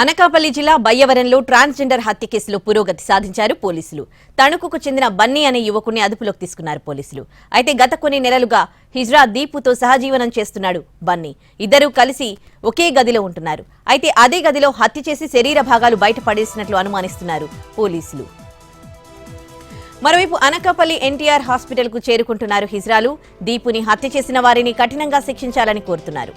అనకాపల్లి జిల్లా బయ్యవరంలో ట్రాన్స్జెండర్ హత్య కేసులో పురోగతి సాధించారు పోలీసులు. తణుకుకు చెందిన బన్నీ అనే యువకుని అదుపులోకి తీసుకున్నారు పోలీసులు. అయితే గత కొన్ని నెలలుగా హిజ్రా దీపుతో సహజీవనం చేస్తున్నాడు బన్నీ. ఇద్దరూ కలిసి ఒకే గదిలో ఉంటున్నారు. అయితే అదే గదిలో హత్య చేసి శరీర భాగాలు బయటపడేసినట్లు అనుమానిస్తున్నారు పోలీసులు. మరోవైపు అనకాపల్లి ఎన్టీఆర్ హాస్పిటల్కు చేరుకుంటున్నారు హిజ్రాలు. దీపుని హత్య చేసిన వారిని కఠినంగా శిక్షించాలని కోరుతున్నారు.